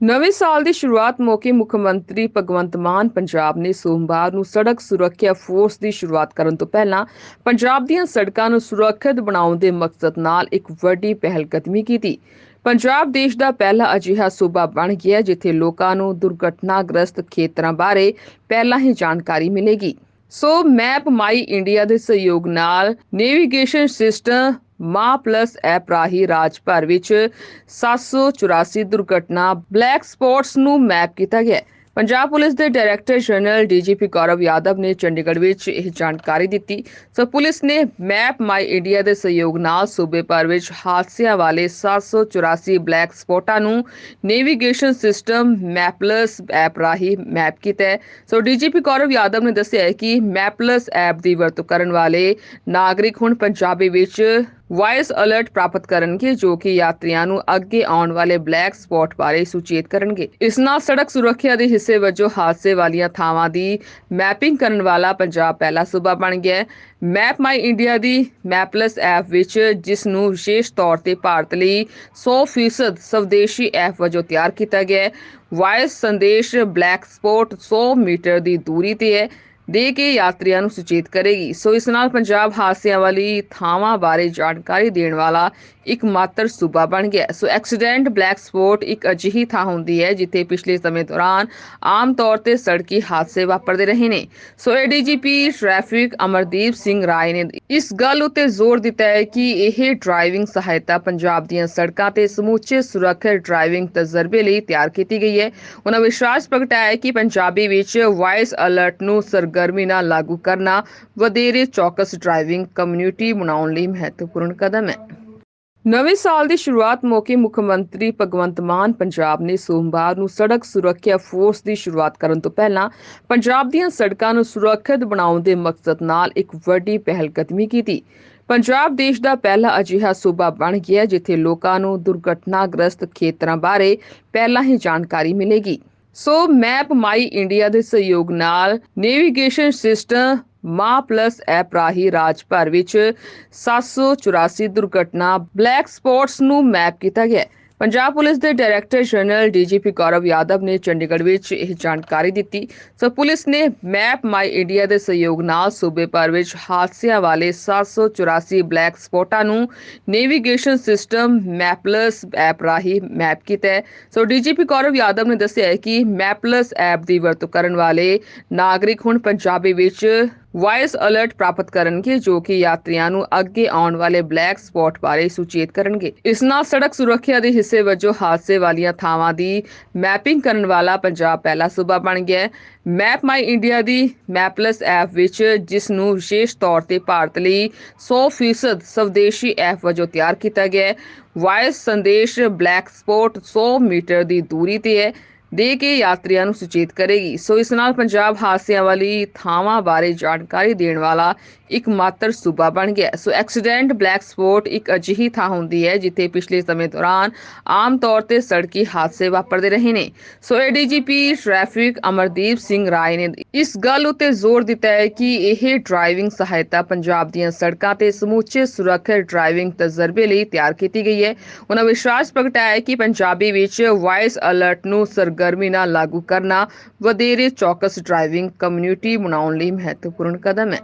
ਨਵੇਂ ਸਾਲ ਦੀ ਸ਼ੁਰੂਆਤ ਮੌਕੇ ਮੁੱਖ ਮੰਤਰੀ ਭਗਵੰਤ ਮਾਨ ਪੰਜਾਬ ਨੇ ਸੋਮਵਾਰ ਨੂੰ ਸੜਕ ਸੁਰੱਖਿਆ ਫੋਰਸ ਦੀ ਸ਼ੁਰੂਆਤ ਕਰਨ ਤੋਂ ਪਹਿਲਾਂ ਪੰਜਾਬ ਦੀਆਂ ਸੜਕਾਂ ਨੂੰ ਸੁਰੱਖਿਅਤ ਬਣਾਉਣ ਦੇ ਮਕਸਦ ਨਾਲ ਇੱਕ ਵੱਡੀ ਪਹਿਲਕਦਮੀ ਕੀਤੀ। ਪੰਜਾਬ ਦੇਸ਼ ਦਾ ਪਹਿਲਾ ਅਜਿਹਾ ਸੂਬਾ ਬਣ ਗਿਆ ਹੈ, ਜਿੱਥੇ ਲੋਕਾਂ ਨੂੰ ਦੁਰਘਟਨਾਗ੍ਰਸਤ ਖੇਤਰਾਂ ਬਾਰੇ ਪਹਿਲਾਂ ਹੀ ਜਾਣਕਾਰੀ ਮਿਲੇਗੀ। ਸੋ ਮੈਪ ਮਾਈ ਇੰਡੀਆ ਦੇ ਸਹਿਯੋਗ ਨਾਲ ਨੈਵੀਗੇਸ਼ਨ ਸਿਸਟਮ ਮਾ ਪਲੱਸ ਐਪ ਰਾਹੀਂ ਰਾਜ ਭਰ ਵਿੱਚ 784 ਦੁਰਘਟਨਾ ਬਲੈਕ ਸਪੌਟਸ ਨੂੰ ਮੈਪ ਕੀਤਾ ਗਿਆ ਹੈ। ਪੰਜਾਬ ਪੁਲਿਸ ਦੇ director general DGP Gaurav Yadav ਨੇ ਚੰਡੀਗੜ੍ਹ ਵਿੱਚ ਇਹ ਜਾਣਕਾਰੀ ਦਿੱਤੀ ਸੋ ਪੁਲਿਸ ਨੇ ਮੈਪ ਮਾਈ ਇੰਡੀਆ ਦੇ ਸਹਿਯੋਗ ਨਾਲ ਸੂਬੇ ਭਰ ਵਿੱਚ ਹਾਦਸਿਆਂ ਵਾਲੇ 784 ਬਲੈਕ ਸਪੌਟਾਂ ਨੂੰ ਨੈਵੀਗੇਸ਼ਨ ਸਿਸਟਮ ਮੈਪਲਸ ਐਪ ਰਾਹੀਂ ਮੈਪ ਕੀਤਾ ਹੈ ਸੋ ਡੀਜੀਪੀ ਗੌਰਵ ਯਾਦਵ ਨੇ ਦੱਸਿਆ ਹੈ ਕਿ ਮੈਪਲਸ ਐਪ ਦੀ ਵਰਤੋਂ ਕਰਨ ਵਾਲੇ ਨਾਗਰਿਕ ਹੁਣ ਪੰਜਾਬੀ ਵਿੱਚ ਵਾਇਸ ਅਲਰਟ ਪ੍ਰਾਪਤ ਕਰਨਗੇ ਜੋ ਕਿ ਯਾਤਰੀਆਂ ਨੂੰ ਅੱਗੇ ਆਉਣ ਵਾਲੇ ਬਲੈਕ ਸਪੌਟ ਬਾਰੇ ਸੁਚੇਤ ਕਰਨਗੇ। ਇਸ ਨਾਲ ਸੜਕ ਸੁਰੱਖਿਆ ਦੇ ਹਿੱਸੇ ਵਜੋਂ ਹਾਦਸੇ ਵਾਲੀਆਂ ਥਾਵਾਂ ਦੀ ਮੈਪਿੰਗ ਕਰਨ ਵਾਲਾ ਪੰਜਾਬ ਪਹਿਲਾ ਸੂਬਾ ਬਣ ਗਿਆ ਹੈ। ਮੈਪ ਮਾਈ ਇੰਡੀਆ ਦੀ ਮੈਪਲਸ ਐਪ ਵਿੱਚ ਜਿਸ ਨੂੰ ਵਿਸ਼ੇਸ਼ ਤੌਰ ਤੇ ਭਾਰਤ ਲਈ 100% ਸਵਦੇਸ਼ੀ ਐਪ ਵਜੋਂ ਤਿਆਰ ਕੀਤਾ ਗਿਆ ਹੈ। ਵਾਇਸ ਸੰਦੇਸ਼ ਬਲੈਕ ਸਪੌਟ 100 ਮੀਟਰ ਦੀ ਦੂਰੀ ਤੇ ਹੈ। ਦੇ ਕੇ ਯਾਤਰੀਆਂ ਨੂੰ ਸੁਚੇਤ ਕਰੇਗੀ। ਸੋ ਇਸ ਨਾਲ ਪੰਜਾਬ ਹਾਦਸਿਆਂ ਵਾਲੀ ਥਾਵਾਂ ਬਾਰੇ ਜਾਣਕਾਰੀ ਦੇਣ ਵਾਲਾ ਇੱਕ ਮਾਤਰ ਸੂਬਾ ਬਣ ਗਿਆ। ਸੋ ਐਕਸੀਡੈਂਟ, ਬਲੈਕ ਸਪੌਟ ਇੱਕ ਅਜਿਹੀ ਥਾਂ ਹੁੰਦੀ ਹੈ ਜਿੱਥੇ ਪਿਛਲੇ ਸਮੇਂ ਦੌਰਾਨ ਆਮ ਤੌਰ ਤੇ ਸੜਕੀ ਹਾਦਸੇ ਵਾਪਰਦੇ ਰਹੇ ਨੇ। So ADGP traffic Amardeep Singh Rai ਨੇ ਇਸ ਗੱਲ ਉਤੇ ਜ਼ੋਰ ਦਿੱਤਾ ਹੈ ਕਿ ਇਹ ਡਰਾਈਵਿੰਗ ਸਹਾਇਤਾ ਪੰਜਾਬ ਦੀਆਂ ਸੜਕਾਂ ਤੇ ਸਮੁੱਚੇ ਸੁਰੱਖਿਅਤ ਡਰਾਈਵਿੰਗ ਤਜਰਬੇ ਲਈ ਤਿਆਰ ਕੀਤੀ ਗਈ ਹੈ। ਉਹਨਾਂ ਵਿਸ਼ਵਾਸ ਪ੍ਰਗਟਾਇਆ ਹੈ ਕਿ ਪੰਜਾਬੀ ਵਿੱਚ ਵਾਇਸ ਅਲਰਟ ਨੂੰ ਸਰਗਰਮੀ ਨਾਲ ਲਾਗੂ ਕਰਨਾ ਵਧੇਰੇ ਚੌਕਸ ਡਰਾਈਵਿੰਗ ਕਮਿਊਨਿਟੀ ਬਣਾਉਣ ਲਈ ਮਹੱਤਵਪੂਰਨ ਕਦਮ ਹੈ। ਨਵੇਂ ਸਾਲ ਦੀ ਸ਼ੁਰੂਆਤ ਮੌਕੇ ਮੁੱਖ ਮੰਤਰੀ ਭਗਵੰਤ ਮਾਨ ਪੰਜਾਬ ਨੇ ਸੋਮਵਾਰ ਨੂੰ ਸੜਕ ਸੁਰੱਖਿਆ ਫੋਰਸ ਦੀ ਸ਼ੁਰੂਆਤ ਕਰਨ ਤੋਂ ਪਹਿਲਾਂ ਪੰਜਾਬ ਦੀਆਂ ਸੜਕਾਂ ਨੂੰ ਸੁਰੱਖਿਅਤ ਬਣਾਉਣ ਦੇ ਮਕਸਦ ਨਾਲ ਇੱਕ ਵੱਡੀ ਪਹਿਲਕਦਮੀ ਕੀਤੀ। ਪੰਜਾਬ ਦੇਸ਼ ਦਾ ਪਹਿਲਾ ਅਜਿਹਾ ਸੂਬਾ ਬਣ ਗਿਆ ਹੈ ਜਿੱਥੇ ਲੋਕਾਂ ਨੂੰ ਦੁਰਘਟਨਾਗ੍ਰਸਤ ਖੇਤਰਾਂ ਬਾਰੇ ਪਹਿਲਾਂ ਹੀ ਜਾਣਕਾਰੀ ਮਿਲੇਗੀ। ਸੋ ਮੈਪ ਮਾਈ ਇੰਡੀਆ ਦੇ ਸਹਿਯੋਗ ਨਾਲ ਨੈਵੀਗੇਸ਼ਨ ਸਿਸਟਮ ਮਾ ਪਲੱਸ ਐਪ ਰਾਹੀਂ ਰਾਜ ਭਰ ਵਿੱਚ 784 ਦੁਰਘਟਨਾ ਬਲੈਕ ਸਪੌਟਸ ਨੂੰ ਮੈਪ ਕੀਤਾ ਗਿਆ ਹੈ। ਪੰਜਾਬ ਪੁਲਿਸ ਦੇ director general DGP Gaurav Yadav ਨੇ ਚੰਡੀਗੜ੍ਹ ਵਿੱਚ ਇਹ ਜਾਣਕਾਰੀ ਦਿੱਤੀ। ਸੋ ਪੁਲਿਸ ਨੇ ਮੈਪ ਮਾਈ ਇੰਡੀਆ ਦੇ ਸਹਿਯੋਗ ਨਾਲ ਸੂਬੇ ਭਰ ਵਿੱਚ ਹਾਦਸਿਆਂ ਵਾਲੇ 784 ਬਲੈਕ ਸਪੌਟਾਂ ਨੂੰ ਨੈਵੀਗੇਸ਼ਨ ਸਿਸਟਮ ਮੈਪਲਸ ਐਪ ਰਾਹੀਂ ਮੈਪ ਕੀਤਾ ਹੈ। ਸੋ ਡੀਜੀਪੀ ਗੌਰਵ ਯਾਦਵ ਨੇ ਦੱਸਿਆ ਕਿ ਮੈਪਲਸ ਐਪ ਦੀ ਵਰਤੋਂ ਕਰਨ ਵਾਲੇ ਨਾਗਰਿਕ ਹੁਣ ਪੰਜਾਬੀ ਵਿੱਚ ਵਾਇਸ ਅਲਰਟ ਪ੍ਰਾਪਤ ਕਰਨਗੇ, ਜੋ ਕਿ ਯਾਤਰੀਆਂ ਨੂੰ ਅੱਗੇ ਆਉਣ ਵਾਲੇ ਬਲੈਕ ਸਪੌਟ ਬਾਰੇ ਸੁਚੇਤ ਕਰਨਗੇ। ਇਸ ਨਾਲ ਸੜਕ ਸੁਰੱਖਿਆ ਦੇ ਹਿੱਸੇ ਵਜੋਂ ਹਾਦਸੇ ਵਾਲੀਆਂ ਥਾਵਾਂ ਦੀ ਮੈਪਿੰਗ ਕਰਨ ਵਾਲਾ ਪੰਜਾਬ ਪਹਿਲਾ ਸੂਬਾ ਬਣ ਗਿਆ ਹੈ। ਮੈਪ ਮਾਈ ਇੰਡੀਆ ਦੀ ਮੈਪਲਸ ਐਪ ਵਿੱਚ ਜਿਸ ਨੂੰ ਵਿਸ਼ੇਸ਼ ਤੌਰ ਤੇ ਭਾਰਤ ਲਈ 100% ਸਵਦੇਸ਼ੀ ਐਪ ਵਜੋਂ ਤਿਆਰ ਕੀਤਾ ਗਿਆ ਹੈ। ਵਾਇਸ ਸੰਦੇਸ਼ ਬਲੈਕ ਸਪੌਟ 100 ਮੀਟਰ ਦੀ ਦੂਰੀ ਤੇ ਹੈ। ਦੇ ਕੇ ਯਾਤਰੀਆਂ ਨੂੰ ਸੁਚੇਤ ਕਰੇਗੀ। ਸੋ ਇਸ ਨਾਲ ਪੰਜਾਬ ਹਾਦਸਿਆਂ ਵਾਲੀ ਥਾਵਾਂ ਬਾਰੇ ਜਾਣਕਾਰੀ ਦੇਣ ਵਾਲਾ ਇੱਕ ਮਾਤਰ ਸੂਬਾ ਬਣ ਗਿਆ ਸੋ ਐਕਸੀਡੈਂਟ, ਬਲੈਕ ਸਪੌਟ ਇੱਕ ਅਜਿਹੀ ਥਾਂ ਹੁੰਦੀ ਹੈ ਜਿੱਥੇ ਪਿਛਲੇ ਸਮੇਂ ਦੌਰਾਨ ਆਮ ਤੌਰ ਤੇ ਸੜਕੀ ਹਾਦਸੇ ਵਾਪਰਦੇ ਰਹੇ ਨੇ। So ADGP traffic Amardeep Singh Rai ਨੇ ਇਸ ਗੱਲ ਉਤੇ ਜ਼ੋਰ ਦਿੱਤਾ ਹੈ ਕਿ ਇਹ ਡਰਾਈਵਿੰਗ ਸਹਾਇਤਾ ਪੰਜਾਬ ਦੀਆਂ ਸੜਕਾਂ ਤੇ ਸਮੁੱਚੇ ਸੁਰੱਖਿਅਤ ਡਰਾਈਵਿੰਗ ਤਜਰਬੇ ਲਈ ਤਿਆਰ ਕੀਤੀ ਗਈ ਹੈ। ਉਹਨਾਂ ਵਿਸ਼ਵਾਸ ਪ੍ਰਗਟਾਇਆ ਕਿ ਪੰਜਾਬੀ ਵਿੱਚ ਵਾਇਸ ਅਲਰਟ ਨੂੰ ਸਰਗਰਮੀ ਨਾਲ ਲਾਗੂ ਕਰਨਾ ਵਧੇਰੇ ਚੌਕਸ ਡਰਾਈਵਿੰਗ ਕਮਿਊਨਿਟੀ ਬਣਾਉਣ ਲਈ ਮਹੱਤਵਪੂਰਨ ਕਦਮ ਹੈ।